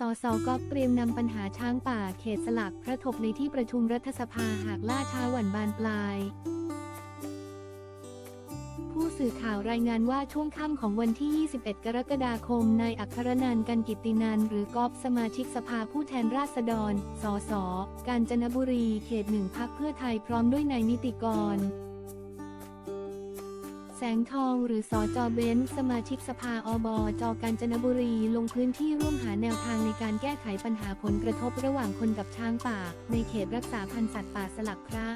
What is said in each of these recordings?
สสกอบเตรียมนำปัญหาช้างป่าเขตสลักพระถกในที่ประชุมรัฐสภาหากล่าช้าหวันบานปลาย ผู้สื่อข่าวรายงานว่าช่วงค่ำของวันที่ 21 กรกฎาคม นายอัครนันท์กันกิตินันหรือกอบสมาชิกสภาผู้แทนราษฎร สส กาญจนบุรี เขตหนึ่งพักเพื่อไทยพร้อมด้วยนายนิติกร แสงทองหรือสอจอเบนสมาชิกสภาอบจกาญจนบุรีลงพื้นที่ร่วมหาแนวทางในการแก้ไขปัญหาผลกระทบระหว่างคนกับช้างป่า ในเขตรักษาพันธุ์สัตว์ป่าสลักพระ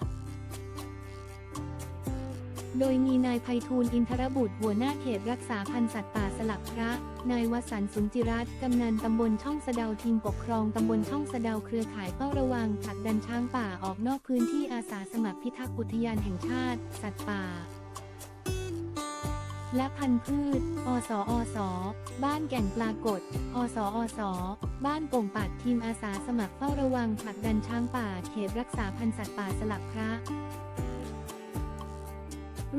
โดยมีนายไพฑูรย์อินทรบุตรหัวหน้าเขตรักษาพันธุ์สัตว์ป่าสลักพระ นายวสันต์สุนจิรัตน์กำนันตำบลช่องสะเดาทีมปกครองตำบลช่องสะเดาเครือข่ายเฝ้าระวังผลักดันช้างป่าออกนอกพื้นที่อาสาสมัครพิทักษ์อุทยานแห่งชาติ สัตว์ป่า และพันธุ์พืช อสอสบ้านแก่งปลากดอสอสบ้านโป่งปัดทีมอาสาสมัครเฝ้าระวังผลักดันช้างป่าเขตรักษาพันธุ์สัตว์ป่าสลักพระ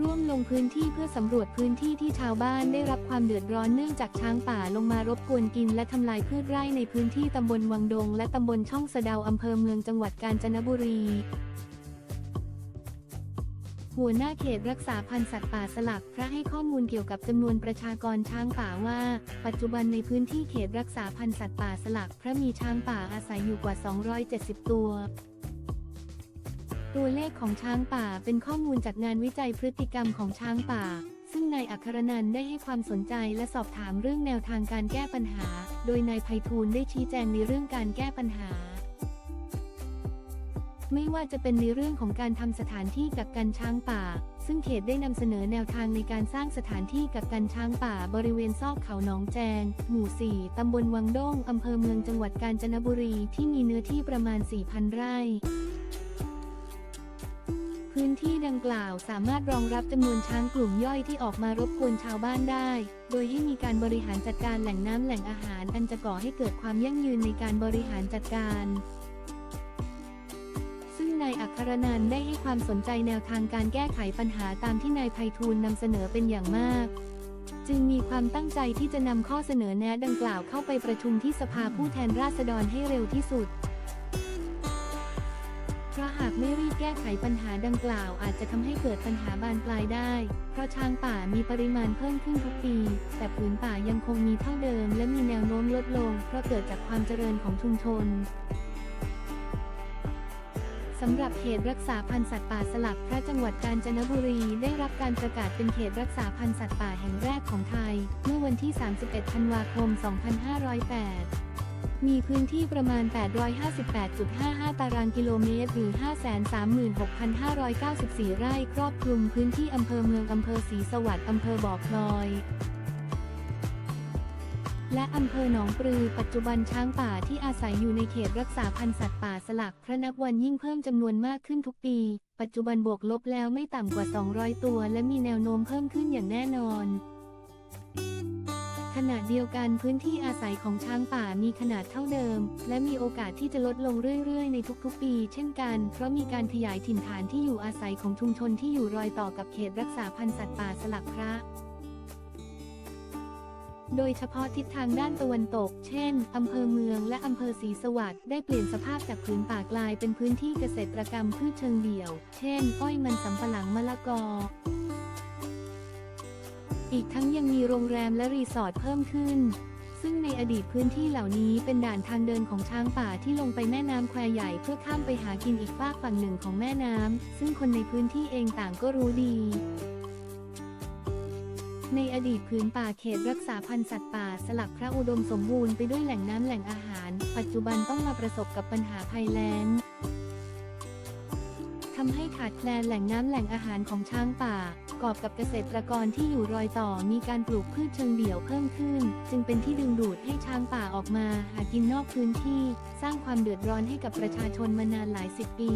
ร่วมลงพื้นที่เพื่อสำรวจพื้นที่ที่ชาวบ้านได้รับความเดือดร้อนเนื่องจากช้างป่าลงมารบกวนกินและทำลายพืชไร่ในพื้นที่ตำบลวังดง และตำบลช่องสะเดาอำเภอเมืองจังหวัดกาญจนบุรี หัวหน้าเขตรักษาพันธุ์สัตว์ป่าสลักพระให้ข้อมูลเกี่ยวกับจำนวนประชากรช้างป่าว่า ปัจจุบันในพื้นที่เขตรักษาพันธุ์สัตว์ป่าสลักพระมีช้างป่าอาศัยอยู่กว่า 270 ตัว ตัวเลขของช้างป่าเป็นข้อมูลจากงานวิจัยพฤติกรรมของช้างป่า ซึ่งนายอัครนันได้ให้ความสนใจและสอบถามเรื่องแนวทางการแก้ปัญหา โดยนายไพฑูรย์ได้ชี้แจงในเรื่องการแก้ปัญหา ไม่ว่าจะเป็นในเรื่องของการทำสถานที่กักกันช้างป่า ซึ่งเขตได้นำเสนอแนวทางในการสร้างสถานที่กักกันช้างป่าบริเวณซอกเขาหนองแจง หมู่ 4 ตำบลวังด้งอำเภอเมืองจังหวัดกาญจนบุรีที่มีเนื้อที่ประมาณ 4,000 ไร่พื้นที่ดังกล่าวสามารถรองรับจำนวนช้างกลุ่มย่อยที่ออกมารบกวนชาวบ้านได้ โดยให้มีการบริหารจัดการแหล่งน้ำแหล่งอาหาร อันจะก่อให้เกิดความยั่งยืนในการบริหารจัดการ นายอัครนันได้ให้ความสนใจแนวทางการแก้ไขปัญหาตามที่นายไพฑูรย์นำเสนอเป็นอย่างมาก จึงมีความตั้งใจที่จะนำข้อเสนอแนะดังกล่าวเข้าไปประชุมที่สภาผู้แทนราษฎรให้เร็วที่สุดเพราะหากไม่รีบแก้ไขปัญหาดังกล่าวอาจจะทำให้เกิดปัญหาบานปลายได้ เพราะช้างป่ามีปริมาณเพิ่มขึ้นทุกปี แต่ผืนป่ายังคงมีเท่าเดิม และมีแนวโน้มลดลง เพราะเกิดจากความเจริญของชุมชนำหรับเขตรักษาพันธุ์สัตว์ป่าสลักพระจังหวัดกาญจนบุรีได้รับการประกาศเป็นเขตรักษาพันธุ์สัตว์ป่าแห่งแรกของไทย เมื่อวันที่ 31 ธันวาคม 2508มีพื้นที่ประมาณ 858.55 ตารางกิโลเมตร หรือ 536,594 ไร่ ครอบคลุมพื้นที่อำเภอเมืองอำเภอศรีสวัสดิ์อำเภอบ่อพลอย และอำเภอหนองปลือ ปัจจุบันช้างป่าที่อาศัยอยู่ในเขตรักษาพันธุ์สัตว์ป่าสลักพระนับวันยิ่งเพิ่มจำนวนมากขึ้นทุกปี ปัจจุบันบวกลบแล้วไม่ต่ำกว่า 200 ตัว และมีแนวโน้มเพิ่มขึ้นอย่างแน่นอนขณะเดียวกันพื้นที่อาศัยของช้างป่ามีขนาดเท่าเดิม และมีโอกาสที่จะลดลงเรื่อยๆ ในทุกๆปี เช่นกัน เพราะมีการขยายถิ่นฐานที่อยู่อาศัยของชุมชนที่อยู่รอยต่อกับเขตรักษาพันธุ์สัตว์ป่าสลักพระ โดยเฉพาะทิศทางด้านตะวันตก เช่น อำเภอเมืองและอำเภอศรีสวัสดิ์ได้เปลี่ยนสภาพจากผืนป่ากลายเป็นพื้นที่เกษตรกรรมพืชเชิงเดี่ยว เช่น อ้อยมันสำปะหลังมะละกอ อีกทั้งยังมีโรงแรมและรีสอร์ทเพิ่มขึ้น ซึ่งในอดีตพื้นที่เหล่านี้เป็นด่านทางเดินของช้างป่าที่ลงไปแม่น้ำแควใหญ่เพื่อข้ามไปหากินอีกฝากฝั่งหนึ่งของแม่น้ำซึ่งคนในพื้นที่เองต่างก็รู้ดี ในอดีตพื้นป่าเขตรักษาพันธุ์สัตว์ป่าสลักพระอุดมสมบูรณ์ไปด้วยแหล่งน้ำแหล่งอาหาร ปัจจุบันต้องมาประสบกับปัญหาภัยแล้งทำให้ขาดแคลนแหล่งน้ำแหล่งอาหารของช้างป่า กอบกับเกษตรกรที่อยู่รอยต่อมีการปลูกพืชเชิงเดี่ยวเพิ่มขึ้น จึงเป็นที่ดึงดูดให้ช้างป่าออกมาหากินนอกพื้นที่ สร้างความเดือดร้อนให้กับประชาชนมานานหลายสิบปี